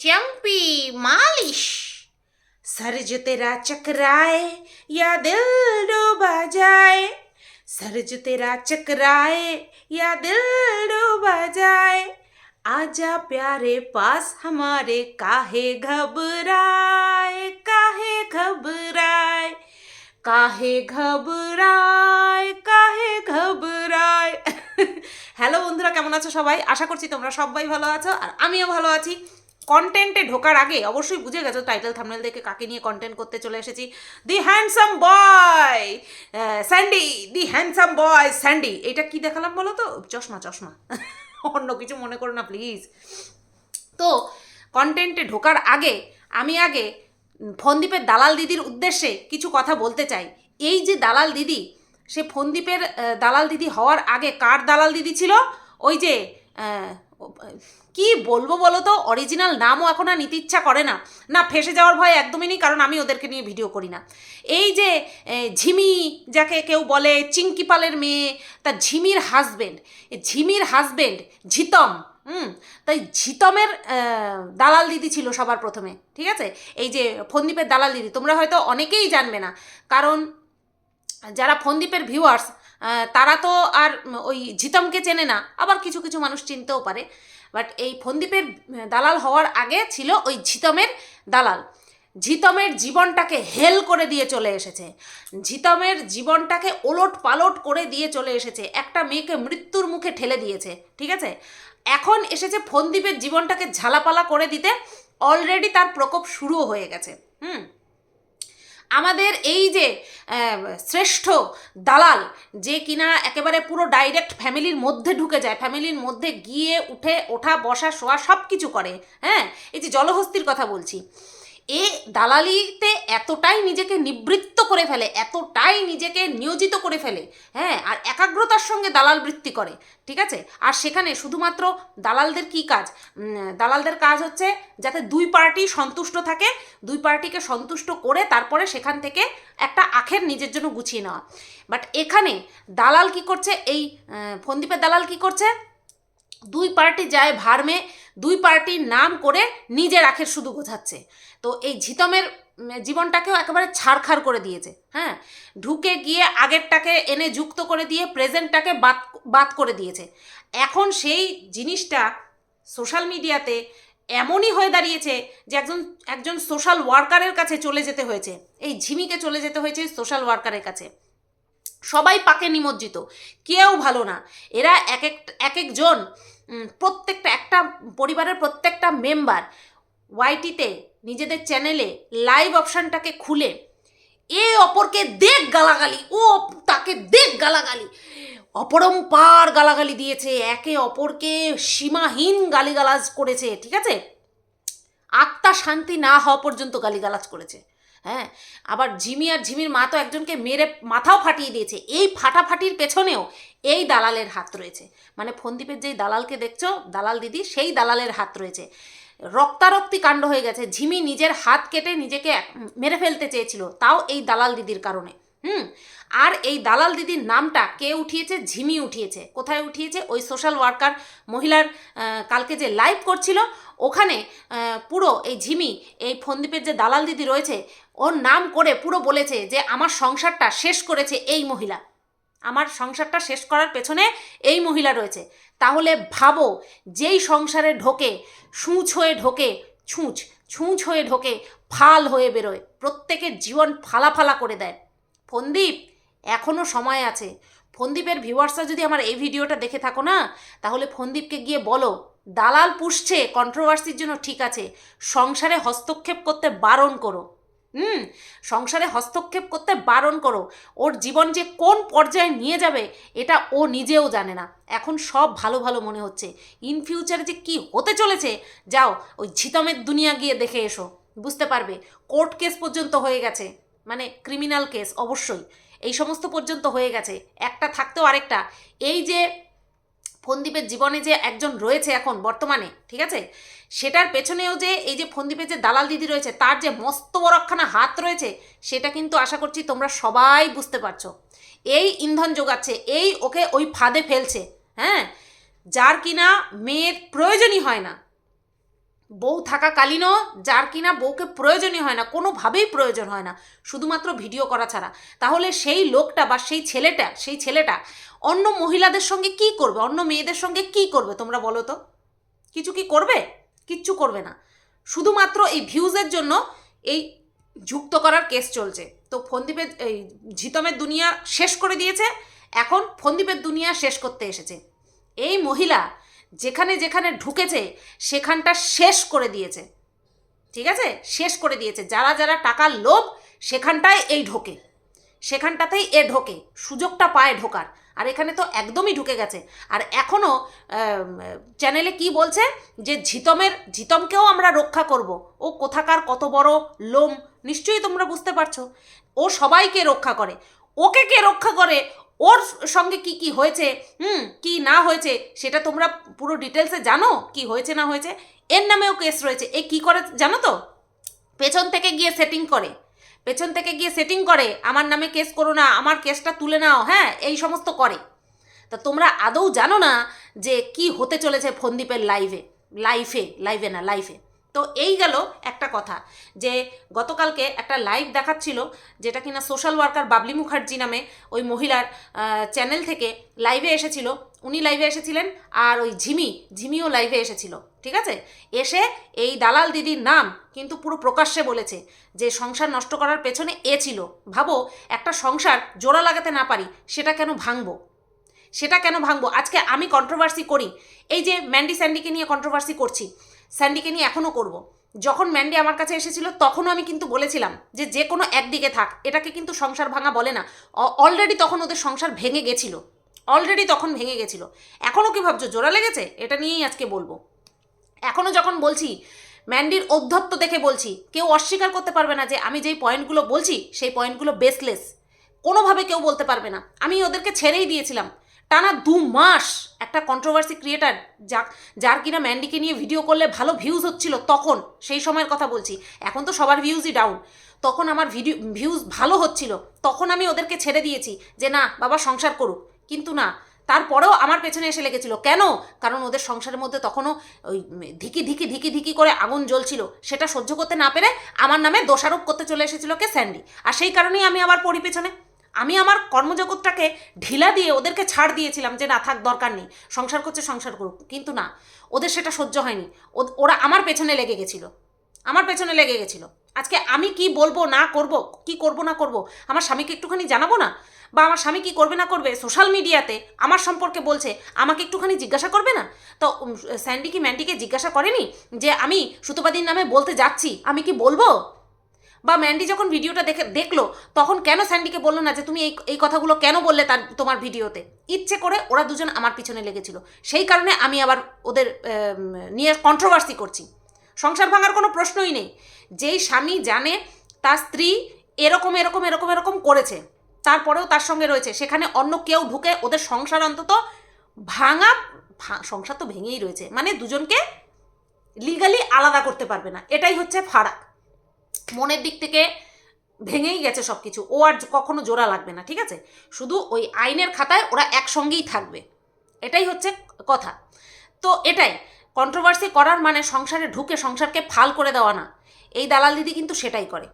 चंपी मालिश सर जो तेरा चकराए या दिल डूबा जाए सर जो तेरा चकराए या दिल डूबा जाए आजा प्यारे पास हमारे काहे घबराए काहे घबराए কাহে ঘবরায় কাহে ঘবরায় হ্যালো বন্ধুরা কেমন আছো সবাই আশা করছি তোমরা সবাই ভালো আছো আর আমিও ভালো আছি কন্টেন্টে ঢোকার আগে অবশ্যই বুঝে গেছো টাইটেল থামনেল দেখে কাকে নিয়ে কন্টেন্ট করতে চলে এসেছি। The handsome boy Sandy the handsome boy Sandy এটা কি দেখালাম বলো তো? চশমা চশমা। অন্য কিছু মনে করো না প্লিজ তো কন্টেন্টে ঢোকার আগে আমি আগে উম, ফোনদ্বীপের দালাল দিদির উদ্দেশ্যে কিছু কথা বলতে চাই। এই যে দালাল দিদি সে ফোনদ্বীপের আহ, দালাল দিদি হওয়ার আগে কার দালাল দিদি ছিল? ওই যে কি বলব বলো তো? অরিজিনাল নামও এখন আর নিতে ইচ্ছা করে না। না, ফেসে যাওয়ার ভয় একদমই নেই, কারণ আমি ওদেরকে নিয়ে ভিডিও করি না। এই যে ঝিমি, যাকে কেউ বলে চিঙ্কি পালের মেয়ে, তা ঝিমির হাজবেন্ড ঝিমির হাজবেন্ড ঝিতম, হুম? তাই ঝিতমের দালাল দিদি ছিল সবার প্রথমে, ঠিক আছে? এই যে ফন্দীপের দালাল দিদি, তোমরা হয়তো অনেকেই জানবে না, কারণ যারা ফন্দীপের ভিউয়ার্স তারা তো আর ওই ঝিতমকে চেনে না। আবার কিছু কিছু মানুষ চিনতেও পারে। বাট এই ফন্দীপের দালাল হওয়ার আগে ছিল ওই ঝিতমের দালাল। ঝিতমের জীবনটাকে হেল করে দিয়ে চলে এসেছে। ঝিতমের জীবনটাকে ওলট পালট করে দিয়ে চলে এসেছে। একটা মেয়েকে মৃত্যুর মুখে ঠেলে দিয়েছে। ঠিক আছে? এখন এসেছে ফন্দীপের জীবনটাকে ঝালাপালা করে দিতে। অলরেডি তার প্রকোপ শুরুও হয়ে গেছে। হুম? আমাদের এই যে শ্রেষ্ঠ দালাল, যে কিনা একেবারে পুরো ডাইরেক্ট ফ্যামিলির মধ্যে ঢুকে যায় ফ্যামিলির মধ্যে গিয়ে উঠে, ওঠা, বসা, শোয়া সব কিছু করে হ্যাঁ? এই যে জলহস্তির কথা বলছি। এ দালালিতে এতটাই নিজেকে নিবৃত্ত করে ফেলে, এতটাই নিজেকে নিয়োজিত করে ফেলে হ্যাঁ আর একাগ্রতার সঙ্গে দালাল বৃত্তি করে, ঠিক আছে? আর সেখানে শুধুমাত্র দালালদের কি কাজ? দালালদের কাজ হচ্ছে যাতে দুই পার্টি সন্তুষ্ট থাকে, দুই পার্টিকে সন্তুষ্ট করে তারপরে সেখান থেকে একটা আখের নিজের জন্য গুছিয়ে নেওয়া। বাট এখানে দালাল কি করছে? এই ফন্দীপের দালাল কি করছে? দুই পার্টি যায় ভার্মে দুই পার্টির নাম করে নিজের আখের শুধু গোছাচ্ছে। তো এই ঝিতমের জীবনটাকেও একেবারে ছাড়খাড় করে দিয়েছে হ্যাঁ? ঢুকে গিয়ে আগেরটাকে এনে যুক্ত করে দিয়ে প্রেজেন্টটাকে বাদ বাদ করে দিয়েছে। এখন সেই জিনিসটা সোশ্যাল মিডিয়াতে এমনই হয়ে দাঁড়িয়েছে যে একজন একজন সোশ্যাল ওয়ার্কারের কাছে চলে যেতে হয়েছে। এই ঝিমিকে চলে যেতে হয়েছে সোশ্যাল ওয়ার্কারের কাছে। সবাই পাকে নিমজ্জিত, কেউ ভালো না। এরা এক এক এক একজন প্রত্যেকটা, একটা পরিবারের প্রত্যেকটা মেম্বার, ওয়াইটিতে নিজেদের চ্যানেলে লাইভ অপশানটাকে খুলে এ অপরকে দেখ গালাগালি, ও তাকে দেখ গালাগালি। অপরম্পার গালাগালি দিয়েছে, একে অপরকে সীমাহীন গালিগালাজ করেছে, ঠিক আছে? আত্মা শান্তি না হওয়া পর্যন্ত গালিগালাজ করেছে হ্যাঁ? আবার ঝিমি আর ঝিমির মা তো একজনকে মেরে মাথাও ফাটিয়ে দিয়েছে, এই ফাটাফাটির পেছনেও এই দালালের হাত রয়েছে। মানে ফন্দীপের যেই দালালকে দেখছ, দালাল দিদি, সেই দালালের হাত রয়েছে। রক্তারক্তি কাণ্ড হয়ে গেছে। ঝিমি নিজের হাত কেটে নিজেকে মেরে ফেলতে চেয়েছিল। তাও এই দালাল দিদির কারণে। হুম? আর এই দালাল দিদির নামটা কে উঠিয়েছে? ঝিমি উঠিয়েছে। কোথায় উঠিয়েছে? ওই সোশ্যাল ওয়ার্কার মহিলার কালকে যে লাইভ করছিল, ওখানে পুরো এই ঝিমি, এই ফন্দীপের যে দালাল দিদি রয়েছে, ওর নাম করে পুরো বলেছে যে, আমার সংসারটা শেষ করেছে এই মহিলা। আমার সংসারটা শেষ করার পেছনে এই মহিলা রয়েছে। তাহলে ভাবো, যেই সংসারে ঢোকে, সূচ হয়ে ঢোকে, ছুঁচ ছুঁচ হয়ে ঢোকে, ফাল হয়ে বেরোয়, প্রত্যেকের জীবন ফালা ফালা করে দেয়। ফন্দীপ এখনও সময় আছে। ফন্দীপের ভিউয়ার্সরা যদি আমার এই ভিডিওটা দেখে থাকো না, তাহলে ফন্দীপকে গিয়ে বলো, দালাল পুষছে কন্ট্রোভার্সির জন্য ঠিক আছে, সংসারে হস্তক্ষেপ করতে বারণ করো। হুম, সংসারে হস্তক্ষেপ করতে বারণ করো। ওর জীবন যে কোন পর্যায়ে নিয়ে যাবে, এটা ও নিজেও জানে না। এখন সব ভালো ভালো মনে হচ্ছে। ইন ফিউচারে যে কি হতে চলেছে, যাও ওই ঝিতমের দুনিয়া গিয়ে দেখে এসো। বুঝতে পারবে, কোর্ট কেস পর্যন্ত হয়ে গেছে। মানে ক্রিমিনাল কেস, অবশ্যই। এই সমস্ত পর্যন্ত হয়ে গেছে। একটা থাকতেও আরেকটা। এই যে ফন্দীপের জীবনে যে একজন রয়েছে এখন বর্তমানে, ঠিক আছে? সেটার পেছনেও যে এই যে ফন্দীপের যে দালাল দিদি রয়েছে, তার যে মস্ত বড়খানা হাত রয়েছে, সেটা কিন্তু আশা করছি তোমরা সবাই বুঝতে পারছ। এই ইন্ধন যোগাচ্ছে, এই ওকে ওই ফাঁদে ফেলছে হ্যাঁ? যার কিনা মেয়ের প্রয়োজনই হয় না। বউ থাকাকালীনও যার কিনা বউকে প্রয়োজনই হয় না, কোনোভাবেই প্রয়োজন হয় না, শুধুমাত্র ভিডিও করা ছাড়া। তাহলে সেই লোকটা বা সেই ছেলেটা সেই ছেলেটা অন্য মহিলাদের সঙ্গে কি করবে? অন্য মেয়েদের সঙ্গে কি করবে তোমরা বলো তো? কিছু কি করবে? কিচ্ছু করবে না। শুধুমাত্র এই ভিউজের জন্য এই যুক্ত করার কেস চলছে। তো ফন্দীপের, এই ঝিতমের দুনিয়া শেষ করে দিয়েছে। এখন ফন্দীপের দুনিয়া শেষ করতে এসেছে। এই মহিলা যেখানে যেখানে ঢুকেছে, সেখানটা শেষ করে দিয়েছে। ঠিক আছে? শেষ করে দিয়েছে। যারা যারা টাকার লোভ, সেখানটায় এই ঢোকে। সেখানটাতেই এ ঢোকে। সুযোগটা পায় ঢোকার। আর এখানে তো একদমই ঢুকে গেছে। আর এখনও চ্যানেলে কি বলছে? যে ঝিতমের ঝিতমকেও আমরা রক্ষা করব। ও কোথাকার কত বড় লোম? নিশ্চয়ই তোমরা বুঝতে পারছ। ও সবাইকে রক্ষা করে। ওকে কে রক্ষা করে? ওর সঙ্গে কি কি হয়েছে? হুম, কি না হয়েছে? সেটা তোমরা পুরো ডিটেলসে জানো কি হয়েছে, না হয়েছে? এর নামেও কেস রয়েছে। এ কি করে, জানো তো? পেছন থেকে গিয়ে সেটিং করে। পেছন থেকে গিয়ে সেটিং করে, আমার নামে কেস করো না, আমার কেসটা তুলে নাও হ্যাঁ এই সমস্ত করে। তা তোমরা আদৌ জানো না যে কি হতে চলেছে ফন্দীপের লাইভে লাইফে লাইভে না লাইফে তো এই গেল একটা কথা, যে গতকালকে একটা লাইভ দেখাচ্ছিল যেটা কিনা সোশ্যাল ওয়ার্কার বাবলি মুখার্জি নামে ওই মহিলার চ্যানেল থেকে লাইভে এসেছিল। উনি লাইভে এসেছিলেন আর ওই ঝিমি, ঝিমিও লাইভে এসেছিল, ঠিক আছে? এসে এই দালাল দিদির নাম কিন্তু পুরো প্রকাশ্যে বলেছে যে সংসার নষ্ট করার পেছনে এ ছিল। ভাবো, একটা সংসার জোড়া লাগাতে না পারি, সেটা কেন ভাঙবো? সেটা কেন ভাঙবো? আজকে আমি কন্ট্রোভার্সি করি। এই যে ম্যান্ডি স্যান্ডিকে নিয়ে কন্ট্রোভার্সি করছি স্যান্ডিকে নিয়ে এখনও করব। যখন ম্যান্ডি আমার কাছে এসেছিল, তখনও আমি কিন্তু বলেছিলাম যে যে কোনো একদিকে থাক, এটাকে কিন্তু সংসার ভাঙা বলে না। অলরেডি তখন ওদের সংসার ভেঙে গেছিল। অলরেডি তখন ভেঙে গেছিল। এখনও কি ভাবছ, জোড়া লেগেছে? এটা নিয়েই আজকে বলব। এখনও যখন বলছি, ম্যান্ডির অধ্যত্ত দেখে বলছি, কেউ অস্বীকার করতে পারবে না যে আমি যেই পয়েন্টগুলো বলছি, সেই পয়েন্টগুলো বেসলেস কোনোভাবে কেউ বলতে পারবে না। আমি ওদেরকে ছেড়েই দিয়েছিলাম। টানা দু মাস একটা কন্ট্রোভার্সি ক্রিয়েটার যা যার কিনা ম্যান্ডিকে নিয়ে ভিডিও করলে ভালো ভিউজ হচ্ছিল তখন, সেই সময়ের কথা বলছি। এখন তো সবার ভিউজই ডাউন তখন আমার ভিডিও ভিউজ ভালো হচ্ছিল। তখন আমি ওদেরকে ছেড়ে দিয়েছি যে, না, বাবা, সংসার করুক। কিন্তু না, তারপরেও আমার পেছনে এসে লেগেছিল। কেন? কারণ ওদের সংসারের মধ্যে তখনও ওই ধিকি ধিকি ধিকি ধিকি করে আগুন জ্বলছিল। সেটা সহ্য করতে না পেরে আমার নামে দোষারোপ করতে চলে এসেছিল কে স্যান্ডি আর সেই কারণেই আমি আবার পড়ি পেছনে। আমি আমার কর্মজগৎটাকে ঢিলা দিয়ে ওদেরকে ছাড় দিয়েছিলাম যে না থাক, দরকার নেই, সংসার করছে, সংসার করুক। কিন্তু না, ওদের সেটা সহ্য হয়নি। ওরা আমার পেছনে লেগে গেছিল। আমার পেছনে লেগে গেছিল। আজকে আমি কি বলব, না করব, কি করব, না করব, আমার স্বামীকে একটুখানি জানাব না? বা আমার স্বামী কি করবে, না করবে? সোশ্যাল মিডিয়াতে আমার সম্পর্কে বলছে, আমাকে একটুখানি জিজ্ঞাসা করবে না? তো স্যান্ডি কি ম্যান্ডিকে জিজ্ঞাসা করেনি যে আমি সুতোপাদির নামে বলতে যাচ্ছি? আমি কি বলব? বা ম্যান্ডি যখন ভিডিওটা দেখে, দেখল, তখন কেন স্যান্ডিকে বলল না যে তুমি এই এই কথাগুলো কেন বললে তার, তোমার ভিডিওতে? ইচ্ছে করে ওরা দুজন আমার পিছনে লেগেছিল। সেই কারণে আমি আবার ওদের নিয়ে কন্ট্রোভার্সি করছি। সংসার ভাঙার কোনো প্রশ্নই নেই। যেই স্বামী জানে তার স্ত্রী এরকম এরকম এরকম এরকম করেছে, তারপরেও তার সঙ্গে রয়েছে। সেখানে অন্য কেউ ঢুকে ওদের সংসার অন্তত ভাঙা সংসার তো ভেঙেই রয়েছে। মানে দুজনকে লিগালি আলাদা করতে পারবে না। এটাই হচ্ছে ফারাক। মনের দিক থেকে ভেঙেই গেছে সব কিছু ও আর কখনো জোড়া লাগবে না, ঠিক আছে? শুধু ওই আইনের খাতায় ওরা একসঙ্গেই থাকবে। এটাই হচ্ছে কথা। তো এটাই কন্ট্রোভার্সি করার মানে সংসারে ঢুকে সংসারকে ফাল করে দেওয়া না। এই দালাল দিদি কিন্তু সেটাই করে।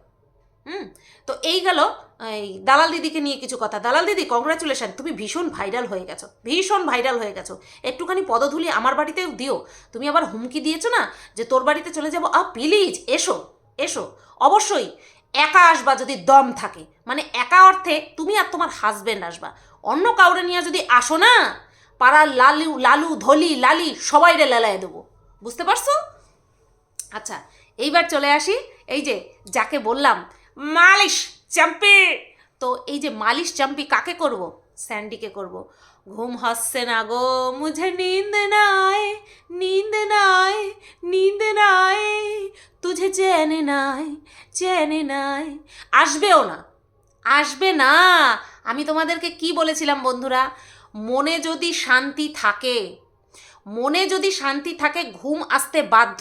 হুম? তো এই গেল, এই দালাল দিদিকে নিয়ে কিছু কথা। দালাল দিদি কংগ্রাচুলেশন তুমি ভীষণ ভাইরাল হয়ে গেছো। ভীষণ ভাইরাল হয়ে গেছো। একটুখানি পদধূলি আমার বাড়িতেও দিও। তুমি আবার হুমকি দিয়েছ না যে তোর বাড়িতে চলে যাব? আ প্লিজ এসো। এসো। অবশ্যই একা আসবা যদি দম থাকে। মানে একা অর্থে তুমি আর তোমার হাজব্যান্ড আসবা। অন্য কাউরে নিয়ে যদি আসো না পাড়ার লালু লালু, ধলি, লালি সবাই রে লেলায় দেবো। বুঝতে পারছ? আচ্ছা এইবার চলে আসি। এই যে যাকে বললাম, মালিশ চাম্পি! তো এই যে মালিশ চাম্পি কাকে করব? স্যান্ডিকে করব। ঘুম হচ্ছে না গো, মুঝে নিন্দ নীন্দ আসবেও না। আসবে না। আমি তোমাদেরকে কি বলেছিলাম বন্ধুরা? মনে যদি শান্তি থাকে, মনে যদি শান্তি থাকে, ঘুম আসতে বাধ্য।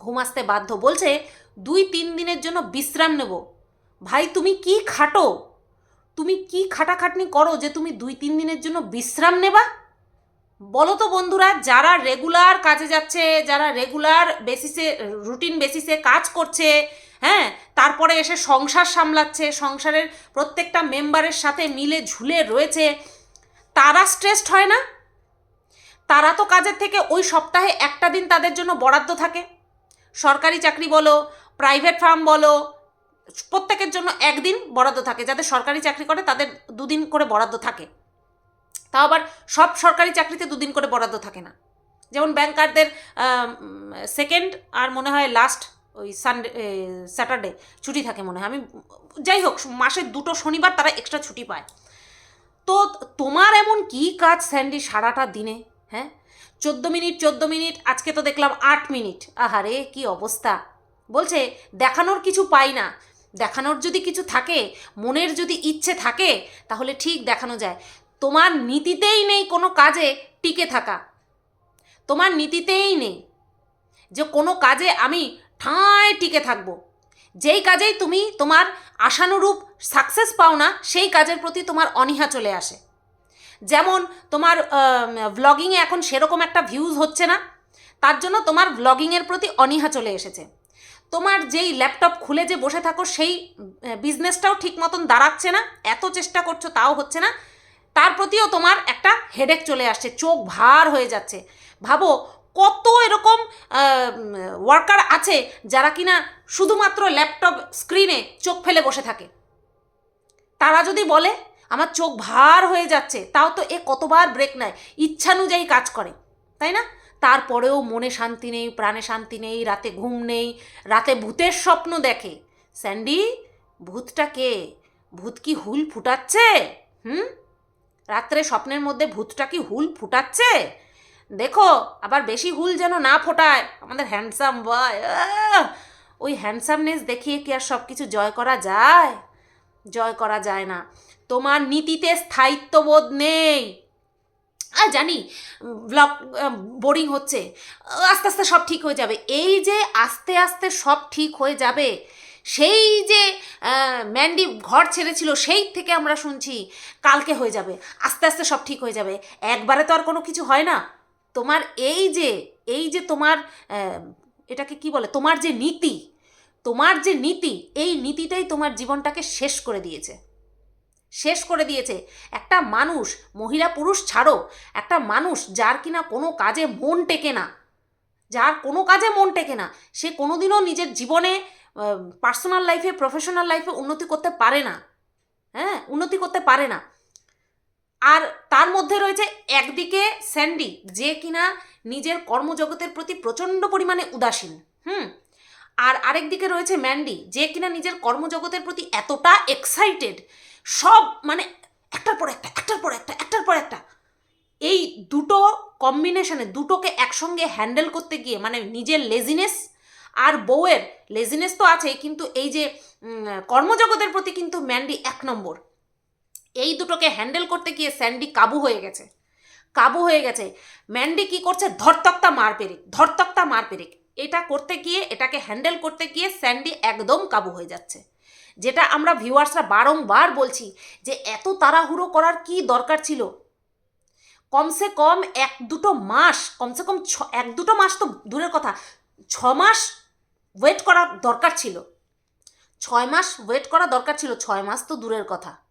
ঘুম আসতে বাধ্য। বলছে, দুই তিন দিনের জন্য বিশ্রাম নেব। ভাই, তুমি কি খাটো? তুমি কি খাটাখাটনি করো যে তুমি দুই তিন দিনের জন্য বিশ্রাম নেবা? বলো তো বন্ধুরা, যারা রেগুলার কাজে যাচ্ছে, যারা রেগুলার বেসিসে রুটিন বেসিসে কাজ করছে হ্যাঁ তারপরে এসে সংসার সামলাচ্ছে, সংসারের প্রত্যেকটা মেম্বারের সাথে মিলে ঝুলে রয়েছে। তারা স্ট্রেসড হয় না? তারা তো কাজের থেকে ওই সপ্তাহে একটা দিন তাদের জন্য বরাদ্দ থাকে। সরকারি চাকরি বলো প্রাইভেট ফার্ম বলো, প্রত্যেকের জন্য একদিন বরাদ্দ থাকে। যাদের সরকারি চাকরি করে, তাদের দুদিন করে বরাদ্দ থাকে। তাও আবার সব সরকারি চাকরিতে দুদিন করে বরাদ্দ থাকে না। যেমন ব্যাংকারদের সেকেন্ড আর মনে হয় লাস্ট ওই সানডে স্যাটারডে ছুটি থাকে মনে হয়। আমি, যাই হোক মাসের দুটো শনিবার তারা এক্সট্রা ছুটি পায়। তো তোমার এমন কি কাজ স্যান্ডি সারাটা দিনে? হ্যাঁ? চোদ্দ মিনিট চোদ্দ মিনিট, আজকে তো দেখলাম আট মিনিট। আহারে, কি অবস্থা? বলছে, দেখানোর কিছু পাই না। দেখানোর যদি কিছু থাকে, মনের যদি ইচ্ছে থাকে, তাহলে ঠিক দেখানো যায়। তোমার নীতিতেই নেই কোনো কাজে টিকে থাকা। তোমার নীতিতেই নেই। যে কোনো কাজে আমি ঠাঁয় টিকে থাকব? যেই কাজেই তুমি তোমার আশানুরূপ সাকসেস পাও না, সেই কাজের প্রতি তোমার অনীহা চলে আসে। যেমন তোমার ভ্লগিংয়ে এখন সেরকম একটা ভিউজ হচ্ছে না, তার জন্য তোমার ভ্লগিংয়ের প্রতি অনীহা চলে এসেছে। তোমার যেই ল্যাপটপ খুলে যে বসে থাকো, সেই বিজনেসটাও ঠিক মতন দাঁড়াচ্ছে না, এত চেষ্টা করছ তাও হচ্ছে না, তার প্রতিও তোমার একটা হেডেক চলে আসছে, চোখ ভার হয়ে যাচ্ছে। ভাবো কত এরকম ওয়ার্কার আছে যারা কিনা শুধুমাত্র ল্যাপটপ স্ক্রিনে চোখ ফেলে বসে থাকে। তারা যদি বলে, আমার চোখ ভার হয়ে যাচ্ছে, তাও তো এ কতবার ব্রেক নেয়, ইচ্ছানুযায়ী কাজ করে। তাই না? তারপরেও মনে শান্তি নেই, প্রাণে শান্তি নেই, রাতে ঘুম নেই, রাতে ভূতের স্বপ্ন দেখে। স্যান্ডি, ভূতটা কে? ভূত কি হুল ফুটাচ্ছে? হুম? রাত্রে স্বপ্নের মধ্যে ভূতটা কি হুল ফুটাচ্ছে? দেখো, আবার বেশি হুল যেন না ফোটায়। আমাদের হ্যান্ডসাম বয় ওই হ্যান্ডসামনেস দেখিয়ে কি আর সব কিছু জয় করা যায়? জয় করা যায় না। তোমার নীতিতে স্থায়িত্ববোধ নেই। আর জানি ব্লক বোরিং হচ্ছে। আস্তে আস্তে সব ঠিক হয়ে যাবে। এই যে আস্তে আস্তে সব ঠিক হয়ে যাবে, সেই যে ম্যান্ডি ঘর ছেড়েছিল, সেই থেকে আমরা শুনছি, কালকে হয়ে যাবে। আস্তে আস্তে সব ঠিক হয়ে যাবে। একবারে তো আর কোনো কিছু হয় না। তোমার এই যে এই যে তোমার এটাকে কি বলে? তোমার যে নীতি, তোমার যে নীতি, এই নীতিটাই তোমার জীবনটাকে শেষ করে দিয়েছে। শেষ করে দিয়েছে। একটা মানুষ, মহিলা পুরুষ ছাড়ো, একটা মানুষ যার কিনা কোনো কাজে মন টেকে না, যার কোনো কাজে মন টেকে না, সে কোনোদিনও নিজের জীবনে পার্সোনাল লাইফে প্রফেশনাল লাইফে উন্নতি করতে পারে না। হ্যাঁ উন্নতি করতে পারে না। আর তার মধ্যে রয়েছে একদিকে স্যান্ডি, যে কিনা নিজের কর্মজগতের প্রতি প্রচণ্ড পরিমাণে উদাসীন, হুম? আর আরেক দিকে রয়েছে ম্যান্ডি, যে কিনা নিজের কর্মজগতের প্রতি এতটা এক্সাইটেড সব মানে একটার পর একটা, একটার পর একটা, একটার পর একটা। এই দুটো কম্বিনেশনে দুটোকে একসঙ্গে হ্যান্ডেল করতে গিয়ে মানে নিজের লেজিনেস আর বউয়ের লেজিনেস তো আছে কিন্তু এই যে কর্মজগতের প্রতি কিন্তু ম্যান্ডি এক নম্বর। এই দুটোকে হ্যান্ডেল করতে গিয়ে স্যান্ডি কাবু হয়ে গেছে। কাবু হয়ে গেছে। ম্যান্ডি কি করছে? ধরতক্তা মার পেরিক ধরতক্তা মার পেরিক। এটা করতে গিয়ে, এটাকে হ্যান্ডেল করতে গিয়ে স্যান্ডি একদম কাবু হয়ে যাচ্ছে। যেটা আমরা ভিউয়ার্সরা বারংবার বলছি যে এত তাড়াহুড়ো করার কি দরকার ছিল? কমসে কম এক দুটো মাস, কমসে কম ছ, এক দুটো মাস তো দূরের কথা। ছ মাস ওয়েট করা দরকার ছিল। ছয় মাস ওয়েট করা দরকার ছিল। ছয় মাস তো দূরের কথা।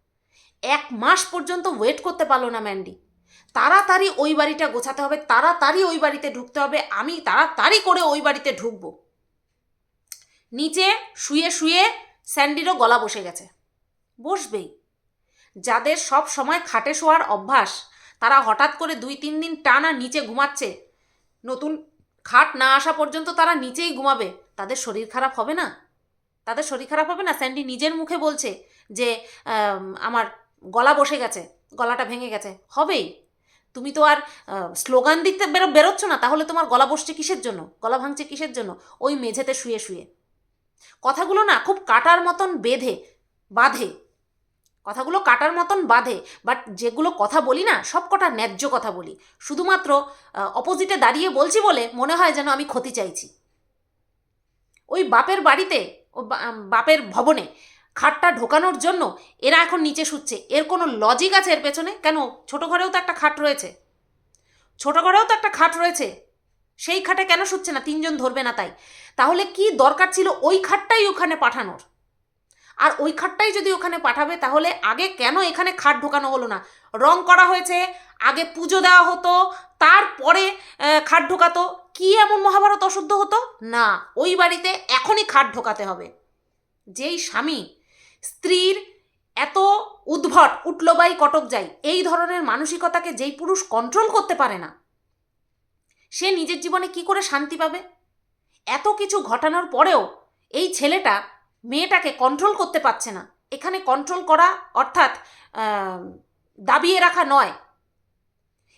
এক মাস পর্যন্ত ওয়েট করতে পারল না ম্যান্ডি। তাড়াতাড়ি ওই বাড়িটা গোছাতে হবে, তাড়াতাড়ি ওই বাড়িতে ঢুকতে হবে, আমি তাড়াতাড়ি করে ওই বাড়িতে ঢুকবো। নিচে শুয়ে শুয়ে স্যান্ডিরও গলা বসে গেছে। বসবেই। যাদের সব সময় খাটে শোয়ার অভ্যাস, তারা হঠাৎ করে দুই তিন দিন টানা নিচে ঘুমাচ্ছে। নতুন খাট না আসা পর্যন্ত তারা নিচেই ঘুমাবে। তাদের শরীর খারাপ হবে না? তাদের শরীর খারাপ হবে না? স্যান্ডি নিজের মুখে বলছে যে আমার গলা বসে গেছে, গলাটা ভেঙে গেছে, হবেই। তুমি তো আর স্লোগান দিতে বেরো, বেরোচ্ছ না, তাহলে তোমার গলা বসছে কিসের জন্য? গলা ভাঙছে কিসের জন্য? ওই মেঝেতে শুয়ে শুয়ে। কথাগুলো না খুব কাটার মতন বেঁধে, বাঁধে। কথাগুলো কাটার মতন বাঁধে, বাট যেগুলো কথা বলি না, সব কটা ন্যায্য কথা বলি। শুধুমাত্র অপোজিটে দাঁড়িয়ে বলছি বলে মনে হয় যেন আমি ক্ষতি চাইছি। ওই বাপের বাড়িতে বাপের ভবনে খাটটা ঢোকানোর জন্য এরা এখন নিচে শুচ্ছে। এর কোনো লজিক আছে এর পেছনে? কেন? ছোট ঘরেও তো একটা খাট রয়েছে। ছোট ঘরেও তো একটা খাট রয়েছে। সেই খাটে কেন শুচ্ছে না? তিনজন ধরবে না তাই। তাহলে কি দরকার ছিল ওই খাটটাই ওখানে পাঠানোর? আর ওই খাটটাই যদি ওখানে পাঠাবে, তাহলে আগে কেন এখানে খাট ঢোকানো হলো না? রং করা হয়েছে, আগে পুজো দেওয়া হতো, তারপরে খাট ঢোকাতো। কি এমন মহাভারত অশুদ্ধ হতো? না, ওই বাড়িতে এখনই খাট ঢোকাতে হবে। যেই স্বামী স্ত্রীর এত উদ্ভট উঠলবাই কটক যাই, এই ধরনের মানসিকতাকে যেই পুরুষ কন্ট্রোল করতে পারে না, সে নিজের জীবনে কি করে শান্তি পাবে? এত কিছু ঘটানোর পরেও এই ছেলেটা মেয়েটাকে কন্ট্রোল করতে পারছে না। এখানে কন্ট্রোল করা অর্থাৎ দাবিয়ে রাখা নয়।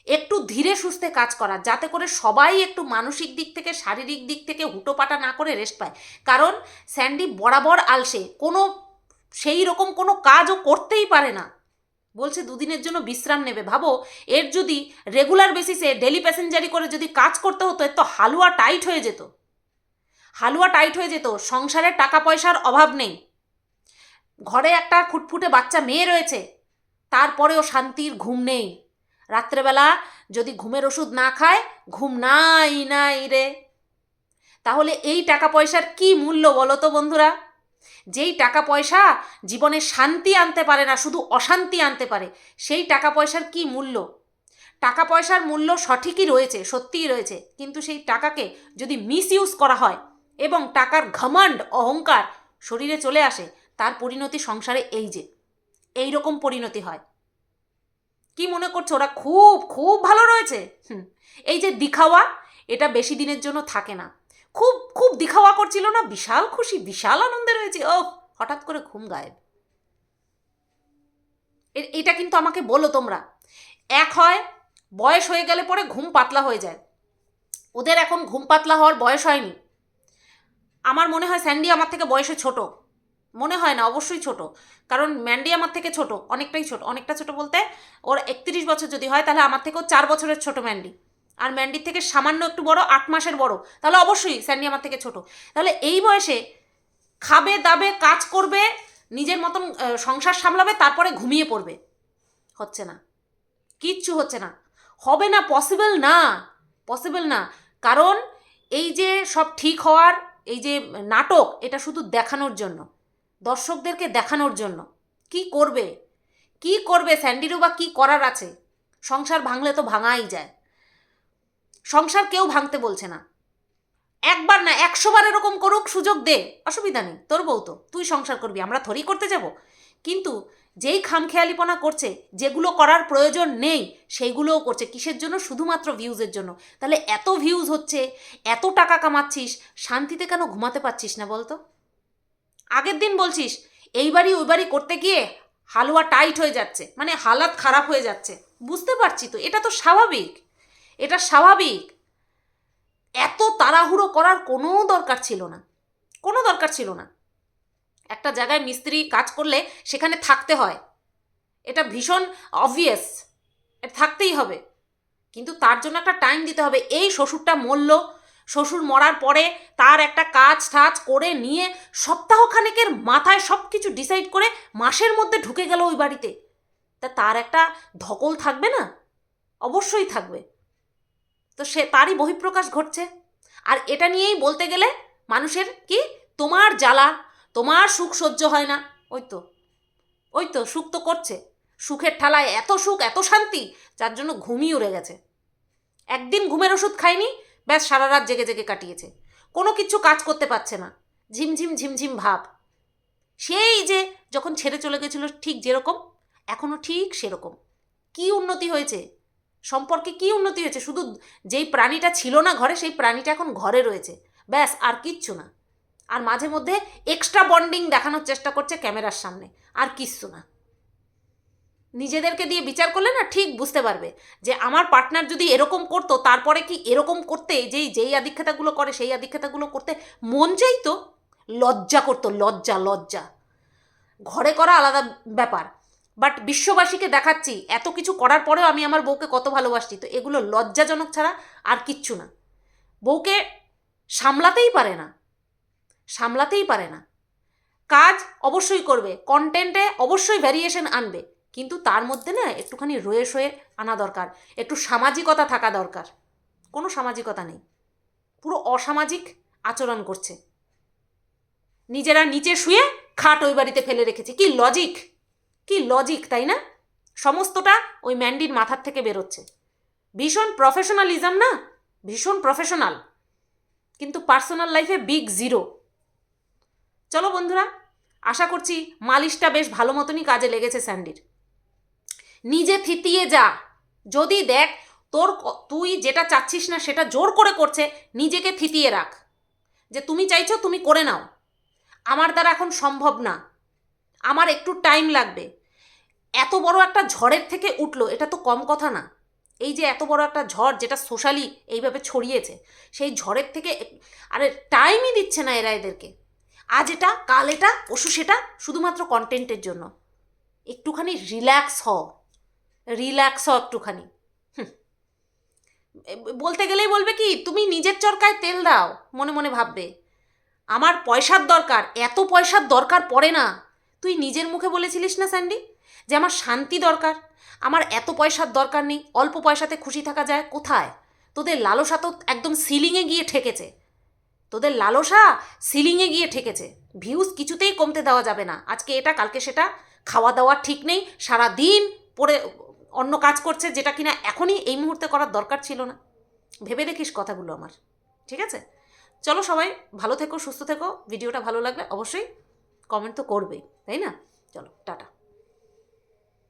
একটু ধীরে সুস্থে কাজ করা, যাতে করে সবাই একটু মানসিক দিক থেকে, শারীরিক দিক থেকে হুটোপাটা না করে রেস্ট পায়। কারণ স্যান্ডি বরাবর আলসে, কোনো সেই রকম কোনো কাজও করতেই পারে না। বলছে, দুদিনের জন্য বিশ্রাম নেবে। ভাবো, এর যদি রেগুলার বেসিসে ডেলি প্যাসেঞ্জারি করে যদি কাজ করতে হতো, এর তো হালুয়া টাইট হয়ে যেত। হালুয়া টাইট হয়ে যেত, সংসারে টাকা পয়সার অভাব নেই। ঘরে একটা ফুটফুটে বাচ্চা মেয়ে রয়েছে, তারপরেও শান্তির ঘুম নেই। রাত্রেবেলা যদি ঘুমের ওষুধ না খায়, ঘুম নাই নাই রে। তাহলে এই টাকা পয়সার কি মূল্য বলো তো বন্ধুরা? যেই টাকা পয়সা জীবনে শান্তি আনতে পারে না, শুধু অশান্তি আনতে পারে, সেই টাকা পয়সার কি মূল্য? টাকা পয়সার মূল্য সঠিকই রয়েছে, সত্যিই রয়েছে, কিন্তু সেই টাকাকে যদি মিস ইউজ করা হয় এবং টাকার ঘমান্ড অহংকার শরীরে চলে আসে, তার পরিণতি সংসারে এই যে এই রকম পরিণতি হয়। কি মনে করছ? ওরা খুব খুব ভালো রয়েছে। হুম, এই যে দিখাওয়া, এটা বেশি দিনের জন্য থাকে না। খুব খুব দিখাওয়া করছিল না, বিশাল খুশি, বিশাল আনন্দে রয়েছে। ও হঠাৎ করে ঘুম গায়েব। এটা কিন্তু আমাকে বলো তোমরা। এক হয় বয়স হয়ে গেলে পরে ঘুম পাতলা হয়ে যায়। ওদের এখন ঘুম পাতলা হওয়ার বয়স হয়নি। আমার মনে হয় স্যান্ডি আমার থেকে বয়সে ছোট। মনে হয় না, অবশ্যই ছোট। কারণ ম্যান্ডি আমার থেকে ছোট, অনেকটাই ছোট। অনেকটা ছোট বলতে ওর একত্রিশ বছর যদি হয়, তাহলে আমার থেকেও চার বছরের ছোট ম্যান্ডি। আর ম্যান্ডির থেকে সামান্য একটু বড়, আট মাসের বড়। তাহলে অবশ্যই স্যান্ডি আমার থেকে ছোট। তাহলে এই বয়সে খাবে, দাবে, কাজ করবে, নিজের মতন সংসার সামলাবে, তারপরে ঘুমিয়ে পড়বে। হচ্ছে না। কিচ্ছু হচ্ছে না। হবে না পসিবল না। পসিবল না। কারণ এই যে সব ঠিক হওয়ার, এই যে নাটক, এটা শুধু দেখানোর জন্য। দর্শকদেরকে দেখানোর জন্য। কি করবে? কি করবে? স্যান্ডিরও বা কি করার আছে? সংসার ভাঙলে তো ভাঙাই যায়। সংসার কেউ ভাঙতে বলছে না। একবার না, একশো বার এরকম করুক, সুযোগ দে। অসুবিধা নেই, তোর বউ তো, তুই সংসার করবি, আমরা থরি করতে যাব। কিন্তু যেই খামখেয়ালিপনা করছে, যেগুলো করার প্রয়োজন নেই, সেইগুলোও করছে। কিসের জন্য? শুধুমাত্র ভিউজের জন্য। তাহলে এত ভিউজ হচ্ছে, এত টাকা কামাচ্ছিস, শান্তিতে কেন ঘুমাতে পারছিস না বলতো? আগের দিন বলছিস এই বাড়ি ওই বাড়ি করতে গিয়ে হালুয়া টাইট হয়ে যাচ্ছে মানে হালাত খারাপ হয়ে যাচ্ছে। বুঝতে পারছি তো, এটা তো স্বাভাবিক। এটা স্বাভাবিক। এত তাড়াহুড়ো করার কোনো দরকার ছিল না। কোনো দরকার ছিল না। একটা জায়গায় মিস্ত্রি কাজ করলে সেখানে থাকতে হয়। এটা ভীষণ অবভিয়াস এটা থাকতেই হবে। কিন্তু তার জন্য একটা টাইম দিতে হবে। এই শ্বশুরটা মরল। শ্বশুর মরার পরে তার একটা কাজ টাজ করে নিয়ে সপ্তাহখানেকের মাথায় সব কিছু ডিসাইড করে মাসের মধ্যে ঢুকে গেল ওই বাড়িতে। তা তার একটা ধকল থাকবে না? অবশ্যই থাকবে। তো সে তারই বহিঃপ্রকাশ ঘটছে। আর এটা নিয়েই বলতে গেলে মানুষের কি? তোমার জ্বালা, তোমার সুখ সহ্য হয় না। ওই তো ওই তো সুখ তো করছে। সুখের ঠালায় এত সুখ, এত শান্তি, যার জন্য ঘুমই উড়ে গেছে। একদিন ঘুমের ওষুধ খায়নি, ব্যাস সারা রাত জেগে জেগে কাটিয়েছে। কোনো কিছু কাজ করতে পারছে না। ঝিমঝিম ঝিমঝিম ভাব। সেই যে যখন ছেড়ে চলে গেছিল ঠিক যেরকম এখনও ঠিক সেরকম। কি উন্নতি হয়েছে? সম্পর্কে কি উন্নতি হয়েছে? শুধু যেই প্রাণীটা ছিল না ঘরে, সেই প্রাণীটা এখন ঘরে রয়েছে। ব্যাস, আর কিচ্ছু না। আর মাঝে মধ্যে এক্সট্রা বন্ডিং দেখানোর চেষ্টা করছে ক্যামেরার সামনে। আর কিচ্ছু না। নিজেদেরকে দিয়ে বিচার করলে না ঠিক বুঝতে পারবে যে আমার পার্টনার যদি এরকম করতো, তারপরে কি এরকম করতে, যেই যেই আধিক্ষেতাগুলো করে, সেই আধিক্ষেতাগুলো করতে মন চাইতো, লজ্জা করতো, লজ্জা লজ্জা। ঘরে করা আলাদা ব্যাপার। বাট বিশ্ববাসীকে দেখাচ্ছি, এত কিছু করার পরেও আমি আমার বউকে কত ভালোবাসি। তো এগুলো লজ্জাজনক ছাড়া আর কিচ্ছু না। বউকে সামলাতেই পারে না। সামলাতেই পারে না। কাজ অবশ্যই করবে কন্টেন্টে অবশ্যই ভ্যারিয়েশন আনবে। কিন্তু তার মধ্যে না একটুখানি রয়ে সয়ে আনা দরকার, একটু সামাজিকতা থাকা দরকার। কোনো সামাজিকতা নেই। পুরো অসামাজিক আচরণ করছে। নিজেরা নিচে শুয়ে খাট ওই বাড়িতে ফেলে রেখেছে। কি লজিক কি লজিক তাই না? সমস্তটা ওই ম্যান্ডির মাথার থেকে বেরোচ্ছে। ভীষণ প্রফেশনালিজম না? ভীষণ প্রফেশনাল কিন্তু পার্সোনাল লাইফে বিগ জিরো চলো বন্ধুরা, আশা করছি মালিশটা বেশ ভালো মতনই কাজে লেগেছে স্যান্ডির। নিজে থিতিয়ে যা। যদি দেখ, তোর তুই যেটা চাচ্ছিস না সেটা জোর করে করছে, নিজেকে থিতিয়ে রাখ। যে তুমি চাইছো, তুমি করে নাও। আমার দ্বারা এখন সম্ভব না। আমার একটু টাইম লাগবে। এত বড় একটা ঝড়ের থেকে উঠল, এটা তো কম কথা না। এই যে এত বড় একটা ঝড় যেটা সোশ্যালি এইভাবে ছড়িয়েছে, সেই ঝড়ের থেকে আরে টাইমই দিচ্ছে না এরা এদেরকে। আজ এটা, কাল এটা পশু সেটা, শুধুমাত্র কন্টেন্টের জন্য। একটুখানি রিল্যাক্স হ রিল্যাক্স হ একটুখানি। বলতে গেলেই বলবে কি, তুমি নিজের চরকায় তেল দাও, মনে মনে ভাববে। আমার পয়সার দরকার, এত পয়সার দরকার পড়ে না। তুই নিজের মুখে বলেছিলিস না, স্যান্ডি, যে আমার শান্তি দরকার? আমার এত পয়সার দরকার নেই, অল্প পয়সাতে খুশি থাকা যায় কোথায়? তোদের লালসা তো একদম সিলিংয়ে গিয়ে ঠেকেছে। তোদের লালসা সিলিংয়ে গিয়ে ঠেকেছে। ভিউজ কিছুতেই কমতে দেওয়া যাবে না। আজকে এটা, কালকে সেটা, খাওয়া দাওয়া ঠিক নেই সারা দিন পরে অন্য কাজ করছে যেটা কিনা এখনই এই মুহূর্তে করার দরকার ছিল না। ভেবে দেখিস কথাগুলো আমার। ঠিক আছে? চলো সবাই, ভালো থেকো, সুস্থ থেকো। ভিডিওটা ভালো লাগলে অবশ্যই কমেন্ট তো করবে তাই না? চলো টাটা।